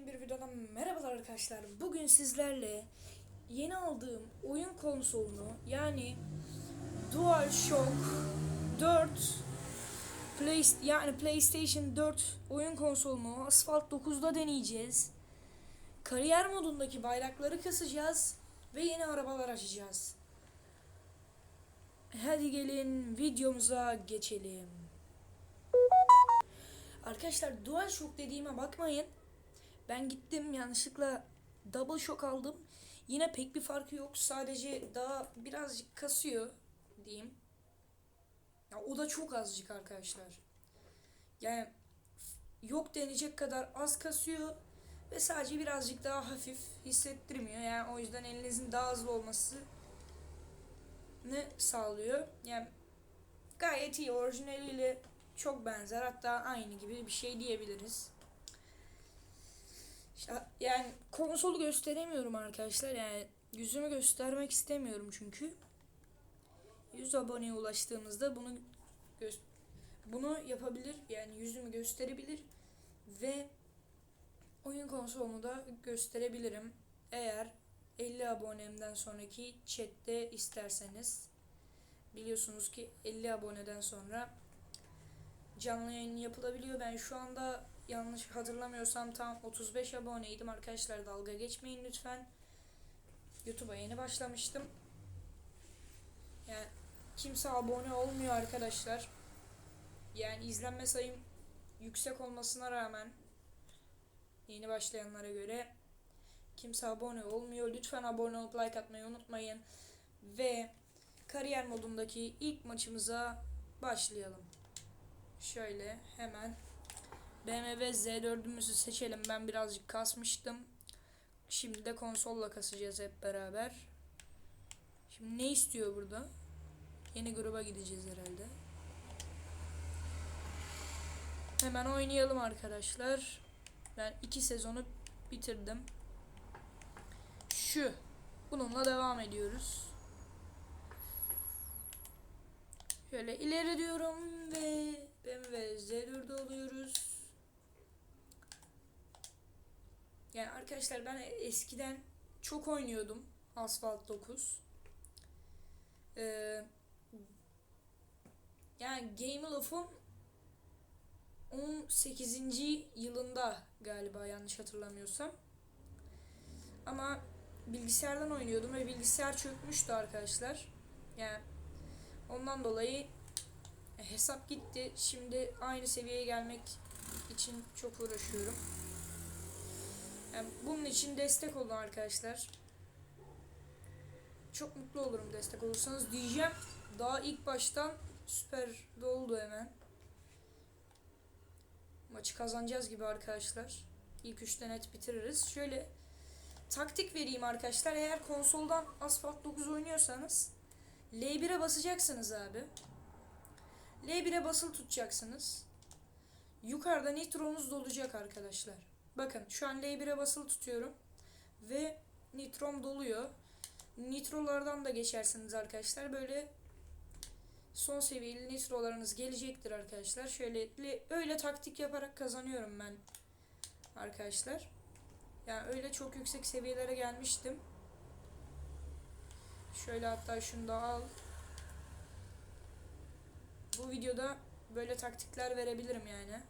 yeni bir videodan merhabalar arkadaşlar. Bugün sizlerle yeni aldığım oyun konsolunu yani DualShock 4 Play, yani PlayStation 4 oyun konsolunu Asphalt 9'da deneyeceğiz. Kariyer modundaki bayrakları kasacağız ve yeni arabalar açacağız. Hadi gelin videomuza geçelim. Arkadaşlar DualShock dediğime bakmayın. Ben gittim yanlışlıkla double shock aldım. Yine pek bir farkı yok. Sadece daha birazcık kasıyor diyeyim. Ya o da çok azıcık arkadaşlar. Yani yok denecek kadar az kasıyor ve sadece birazcık daha hafif hissettirmiyor. Yani o yüzden elinizin daha hızlı olması ne sağlıyor. Yani gayet iyi orijinaliyle çok benzer hatta aynı gibi bir şey diyebiliriz. İşte yani konsolu gösteremiyorum arkadaşlar. Yani yüzümü göstermek istemiyorum çünkü. 100 aboneye ulaştığımızda bunu bunu yapabilir yani yüzümü gösterebilir ve oyun konsolunu da gösterebilirim. Eğer 50 abonemden sonraki chatte isterseniz. Biliyorsunuz ki 50 aboneden sonra canlı yayın yapılabiliyor. Ben şu anda yanlış hatırlamıyorsam tam 35 aboneydim arkadaşlar dalga geçmeyin lütfen. YouTube'a yeni başlamıştım. Yani kimse abone olmuyor arkadaşlar. Yani izlenme sayım yüksek olmasına rağmen yeni başlayanlara göre kimse abone olmuyor. Lütfen abone olup like atmayı unutmayın. Ve kariyer modundaki ilk maçımıza başlayalım. Şöyle hemen BMW Z4'ümüzü seçelim. Ben birazcık kasmıştım. Şimdi de konsolla kasacağız hep beraber. Şimdi ne istiyor burada? Yeni gruba gideceğiz herhalde. Hemen oynayalım arkadaşlar. Ben iki sezonu bitirdim. Şu. Bununla devam ediyoruz. Şöyle ileri diyorum ve BMW Z4'ü alıyoruz. Yani arkadaşlar ben eskiden çok oynuyordum Asphalt 9. Ee, yani Game Love'un 18. yılında galiba yanlış hatırlamıyorsam. Ama bilgisayardan oynuyordum ve bilgisayar çökmüştü arkadaşlar. Yani ondan dolayı hesap gitti. Şimdi aynı seviyeye gelmek için çok uğraşıyorum. Yani bunun için destek olun arkadaşlar. Çok mutlu olurum destek olursanız diyeceğim. Daha ilk baştan süper doldu hemen. Maçı kazanacağız gibi arkadaşlar. İlk üçte net bitiririz. Şöyle taktik vereyim arkadaşlar. Eğer konsoldan Asphalt 9 oynuyorsanız L1'e basacaksınız abi. L1'e basılı tutacaksınız. Yukarıda nitronuz dolacak arkadaşlar. Bakın şu an L1'e basılı tutuyorum. Ve nitrom doluyor. Nitrolardan da geçersiniz arkadaşlar. Böyle son seviyeli nitrolarınız gelecektir arkadaşlar. Şöyle öyle taktik yaparak kazanıyorum ben arkadaşlar. Yani öyle çok yüksek seviyelere gelmiştim. Şöyle hatta şunu da al. Bu videoda böyle taktikler verebilirim yani.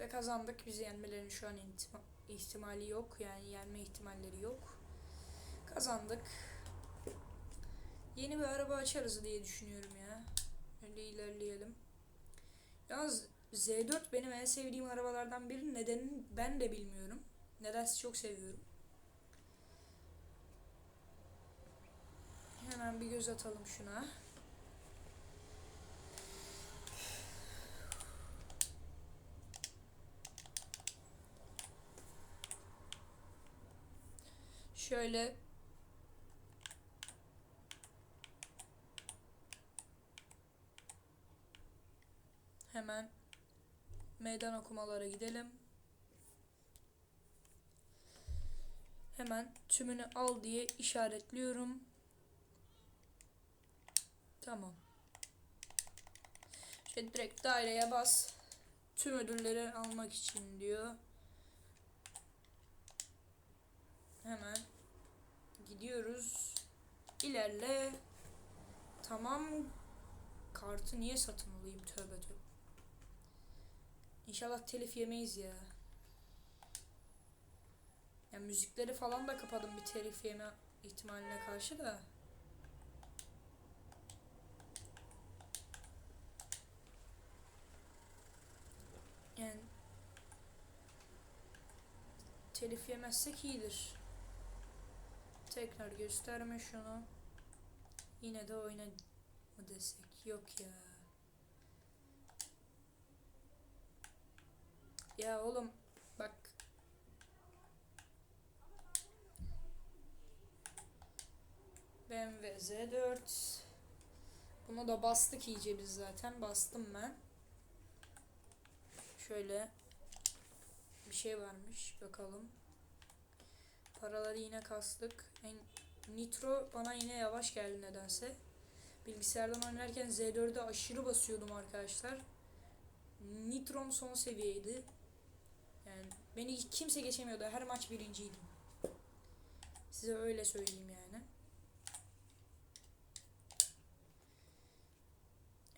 Ve kazandık. Bizi yenmelerinin şu an ihtimali yok. Yani yenme ihtimalleri yok. Kazandık. Yeni bir araba açarız diye düşünüyorum ya. Öyle ilerleyelim. Yalnız Z4 benim en sevdiğim arabalardan biri. Nedenini ben de bilmiyorum. Nedense çok seviyorum. Hemen bir göz atalım şuna. Şöyle hemen meydan okumalara gidelim. Hemen tümünü al diye işaretliyorum. Tamam. Şöyle direkt daireye bas. Tüm ödülleri almak için diyor. Hemen gidiyoruz. İlerle. Tamam. Kartı niye satın alayım? Tövbe tövbe. İnşallah telif yemeyiz ya. Ya müzikleri falan da kapadım bir telif yeme ihtimaline karşı da. Yani telif yemezsek iyidir. Tekrar gösterme şunu. Yine de oyna mı desek? Yok ya. Ya oğlum bak. BMW Z4. Bunu da bastık iyice biz zaten. Bastım ben. Şöyle bir şey varmış. Bakalım. Paraları yine kastık. En, Nitro bana yine yavaş geldi nedense. Bilgisayardan oynarken Z4'e aşırı basıyordum arkadaşlar. Nitrom son seviyeydi. Yani beni kimse geçemiyordu. Her maç birinciydim. Size öyle söyleyeyim yani.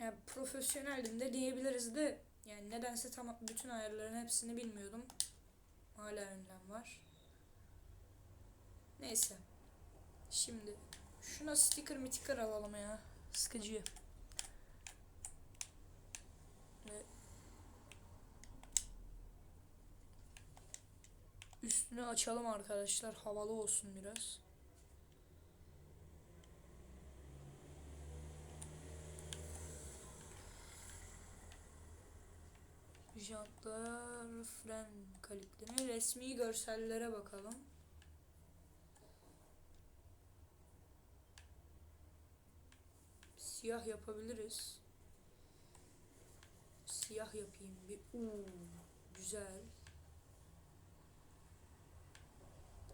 Yani profesyoneldim de diyebiliriz de yani nedense tam bütün ayarların hepsini bilmiyordum. Hala önlem var. Neyse. Şimdi şuna sticker miticker alalım ya. Sıkıcı. Ve üstünü açalım arkadaşlar. Havalı olsun biraz. Jantlar, fren kalipleri, resmi görsellere bakalım. Siyah yapabiliriz. Siyah yapayım bir. Uuu, güzel.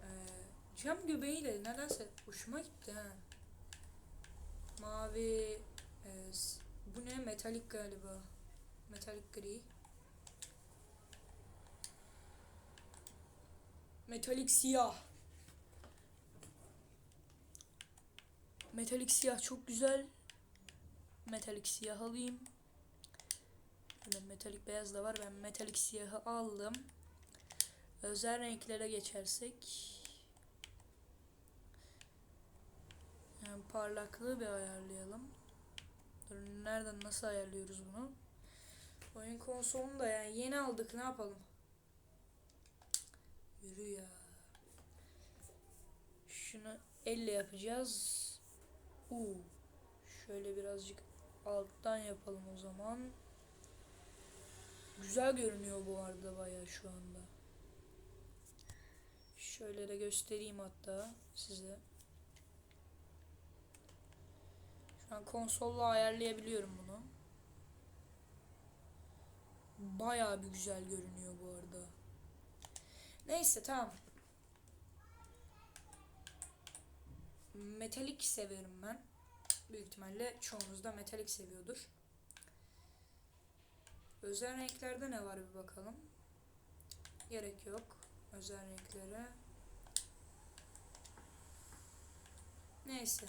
Ee, cam göbeğiyle nedense hoşuma gitti ha. Mavi. e, bu ne? Metalik galiba. Metalik gri. Metalik siyah. Metalik siyah çok güzel. Metalik siyah alayım. Böyle metalik beyaz da var. Ben metalik siyahı aldım. Özel renklere geçersek. Yani parlaklığı bir ayarlayalım. Dur, nereden nasıl ayarlıyoruz bunu? Oyun konsolunu da yani yeni aldık ne yapalım? Yürü ya. Şunu elle yapacağız. Uu. Şöyle birazcık alttan yapalım o zaman. Güzel görünüyor bu arada bayağı şu anda. Şöyle de göstereyim hatta size. Şu an konsolla ayarlayabiliyorum bunu. Bayağı bir güzel görünüyor bu arada. Neyse tamam. Metalik severim ben. Büyük ihtimalle çoğunuz da metalik seviyordur. Özel renklerde ne var bir bakalım. Gerek yok. Özel renklere. Neyse.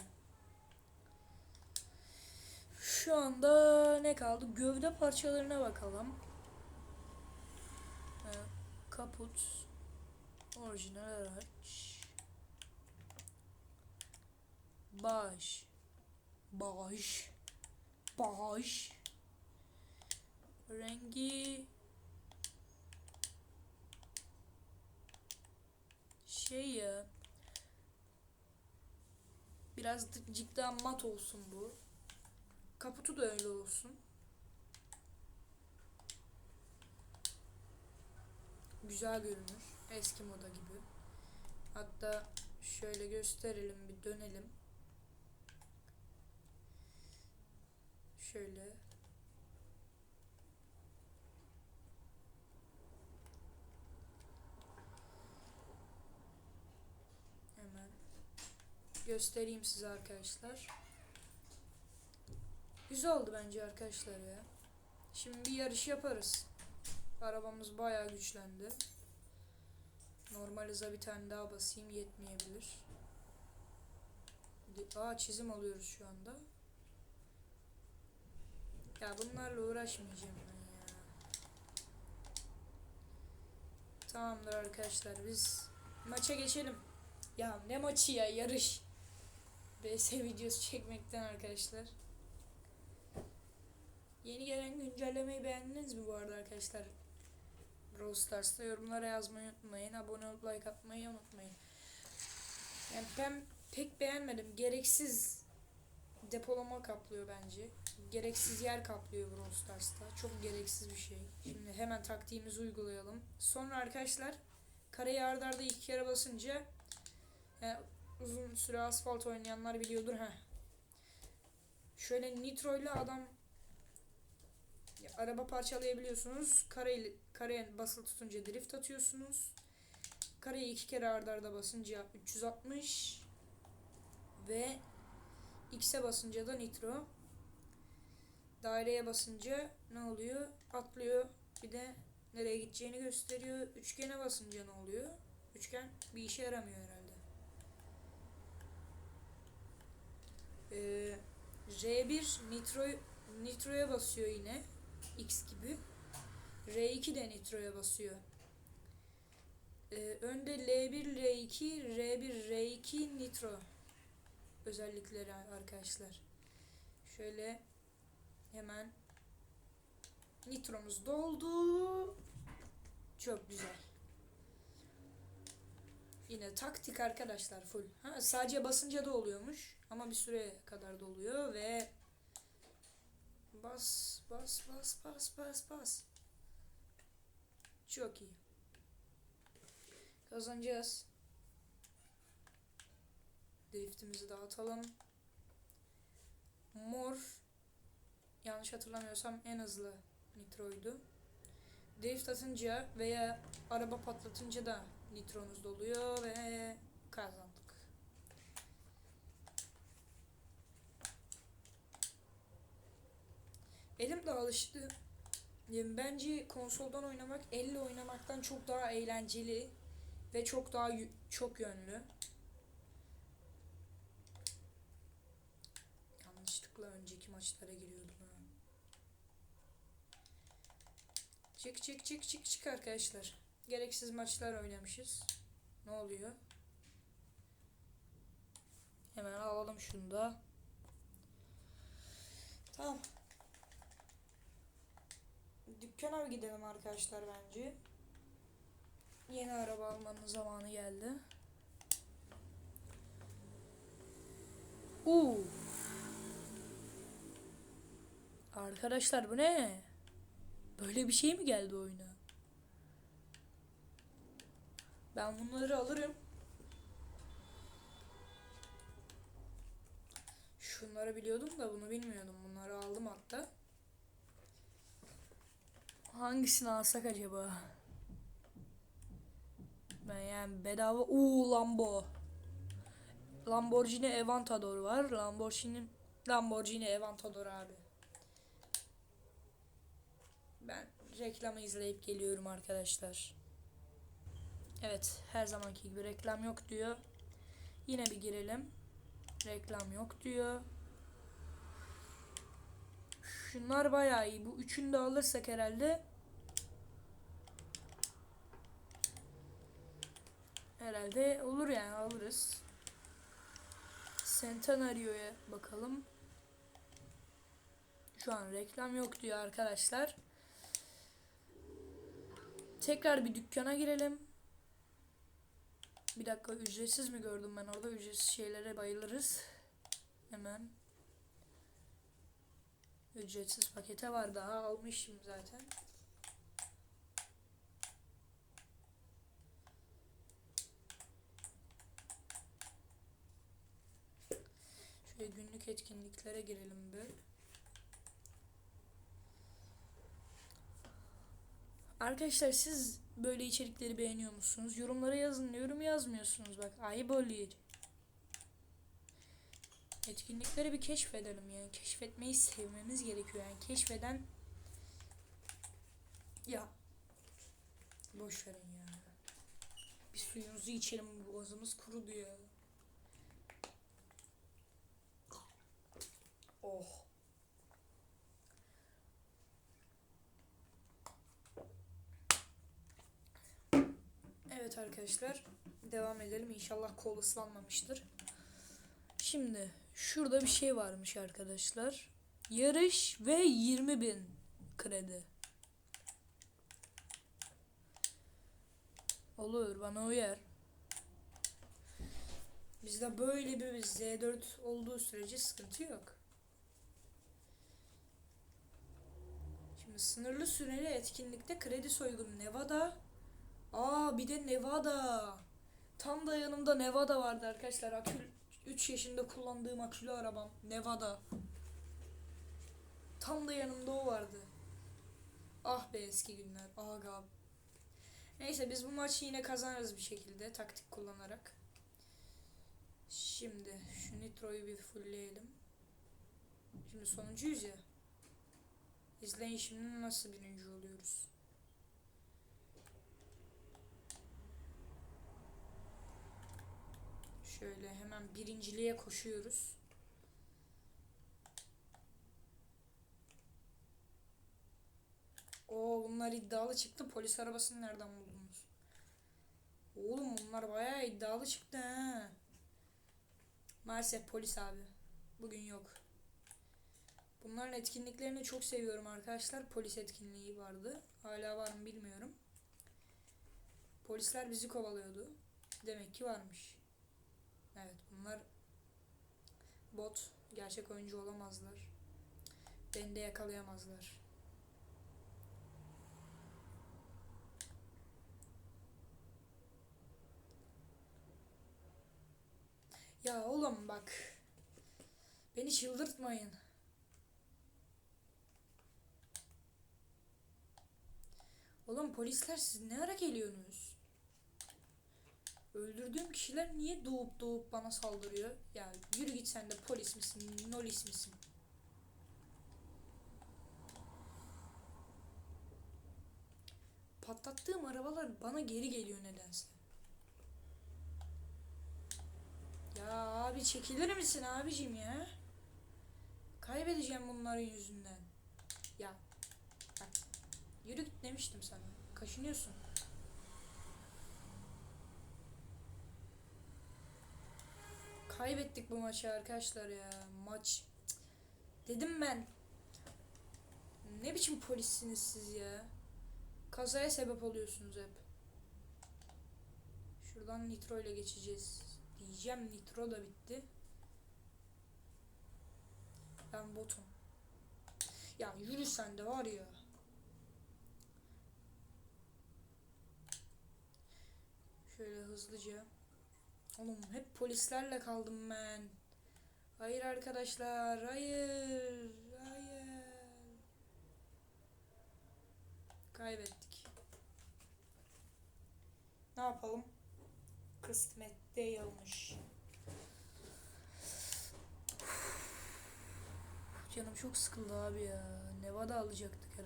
Şu anda ne kaldı? Gövde parçalarına bakalım. Ee, kaput. Orijinal araç. Baş. Baş. Baş. Rengi şey ya birazcık daha mat olsun bu. Kaputu da öyle olsun. Güzel görünür. Eski moda gibi. Hatta şöyle gösterelim bir dönelim. Şöyle. Hemen göstereyim size arkadaşlar. Güzel oldu bence arkadaşlar ya. Şimdi bir yarış yaparız. Arabamız bayağı güçlendi. Normal hıza bir tane daha basayım yetmeyebilir. Aa çizim alıyoruz şu anda. Ya bunlarla uğraşmayacağım ben ya. Tamamdır arkadaşlar biz maça geçelim. Ya ne maçı ya yarış. BS videosu çekmekten arkadaşlar. Yeni gelen güncellemeyi beğendiniz mi bu arada arkadaşlar? Brawl Stars'ta yorumlara yazmayı unutmayın. Abone olup like atmayı unutmayın. Yani ben pek beğenmedim. Gereksiz depolama kaplıyor bence. Gereksiz yer kaplıyor Brawl Stars'ta. Çok gereksiz bir şey. Şimdi hemen taktiğimizi uygulayalım. Sonra arkadaşlar kareye arda arda iki kere basınca yani uzun süre asfalt oynayanlar biliyordur ha. Şöyle nitro ile adam ya, araba parçalayabiliyorsunuz. Kare kareye basılı tutunca drift atıyorsunuz. Kareyi iki kere arda arda basınca 360 ve X'e basınca da nitro. Daireye basınca ne oluyor? Atlıyor. Bir de nereye gideceğini gösteriyor. Üçgene basınca ne oluyor? Üçgen bir işe yaramıyor herhalde. Ee, R1 nitro nitroya basıyor yine. X gibi. R2 de nitroya basıyor. Ee, önde L1, L2, R1, R2 nitro özellikleri arkadaşlar. Şöyle hemen nitromuz doldu. Çok güzel. Yine taktik arkadaşlar full. Ha, sadece basınca da oluyormuş ama bir süre kadar doluyor ve bas bas bas bas bas bas. Çok iyi. Kazanacağız. Driftimizi dağıtalım. Mor yanlış hatırlamıyorsam en hızlı nitroydu. Drift atınca veya araba patlatınca da nitronuz doluyor ve kazandık. Elim de alıştı. Bence konsoldan oynamak elle oynamaktan çok daha eğlenceli ve çok daha çok yönlü. Yanlışlıkla önceki maçlara giriyordum ha. Çık çık çık çık çık arkadaşlar. Gereksiz maçlar oynamışız. Ne oluyor? Hemen alalım şunu da. Tamam. Dükkana gidelim arkadaşlar bence. Yeni araba almanın zamanı geldi. Uuu. Arkadaşlar bu ne? Böyle bir şey mi geldi oyuna? Ben bunları alırım. Şunları biliyordum da bunu bilmiyordum. Bunları aldım hatta. Hangisini alsak acaba? Ben yani bedava... Uuu Lambo. Lamborghini Aventador var. Lamborghini Lamborghini Aventador abi. Ben reklamı izleyip geliyorum arkadaşlar. Evet her zamanki gibi reklam yok diyor. Yine bir girelim. Reklam yok diyor. Şunlar bayağı iyi. Bu üçünü de alırsak herhalde herhalde olur yani alırız. Centenario'ya bakalım. Şu an reklam yok diyor arkadaşlar. Tekrar bir dükkana girelim. Bir dakika ücretsiz mi gördüm ben orada ücretsiz şeylere bayılırız. Hemen. Ücretsiz pakete var daha almışım zaten. Şöyle günlük etkinliklere girelim bir. Arkadaşlar siz böyle içerikleri beğeniyor musunuz? Yorumlara yazın diyorum yazmıyorsunuz bak ayıp oluyor. Etkinlikleri bir keşfedelim yani keşfetmeyi sevmemiz gerekiyor yani keşfeden ya boş verin ya. Bir suyumuzu içelim boğazımız kurudu ya. Oh. Evet arkadaşlar devam edelim İnşallah kol ıslanmamıştır. Şimdi şurada bir şey varmış arkadaşlar. Yarış ve 20 bin kredi. Olur bana uyar. Bizde böyle bir Z4 olduğu sürece sıkıntı yok. Şimdi sınırlı süreli etkinlikte kredi soygunu Nevada. Aa bir de Nevada. Tam da yanımda Nevada vardı arkadaşlar. Akül 3 yaşında kullandığım akülü arabam. Nevada. Tam da yanımda o vardı. Ah be eski günler. Aga. Neyse biz bu maçı yine kazanırız bir şekilde taktik kullanarak. Şimdi şu nitroyu bir fullleyelim. Şimdi sonuncuyuz ya. İzleyin şimdi nasıl birinci oluyoruz. Şöyle hemen birinciliğe koşuyoruz. Oo bunlar iddialı çıktı. Polis arabasını nereden buldunuz? Oğlum bunlar bayağı iddialı çıktı ha. Maalesef polis abi. Bugün yok. Bunların etkinliklerini çok seviyorum arkadaşlar. Polis etkinliği vardı. Hala var mı bilmiyorum. Polisler bizi kovalıyordu. Demek ki varmış. Evet bunlar bot. Gerçek oyuncu olamazlar. Beni de yakalayamazlar. Ya oğlum bak. Beni çıldırtmayın. Oğlum polisler siz ne ara geliyorsunuz? Öldürdüğüm kişiler niye doğup doğup bana saldırıyor? Ya yürü git sen de polis misin, nolis misin? Patlattığım arabalar bana geri geliyor nedense. Ya abi çekilir misin abicim ya? Kaybedeceğim bunların yüzünden. Ya yürü git demiştim sana. Kaşınıyorsun. Kaybettik bu maçı arkadaşlar ya. Maç. Dedim ben. Ne biçim polissiniz siz ya? Kazaya sebep oluyorsunuz hep. Şuradan nitro ile geçeceğiz. Diyeceğim nitro da bitti. Ben botum. Ya yürü sen de var ya. Şöyle hızlıca. Oğlum hep polislerle kaldım ben. Hayır arkadaşlar, hayır, hayır. Kaybettik. Ne yapalım? Kısmette yalmış. Canım çok sıkıldı abi ya. Nevada alacaktık herhalde.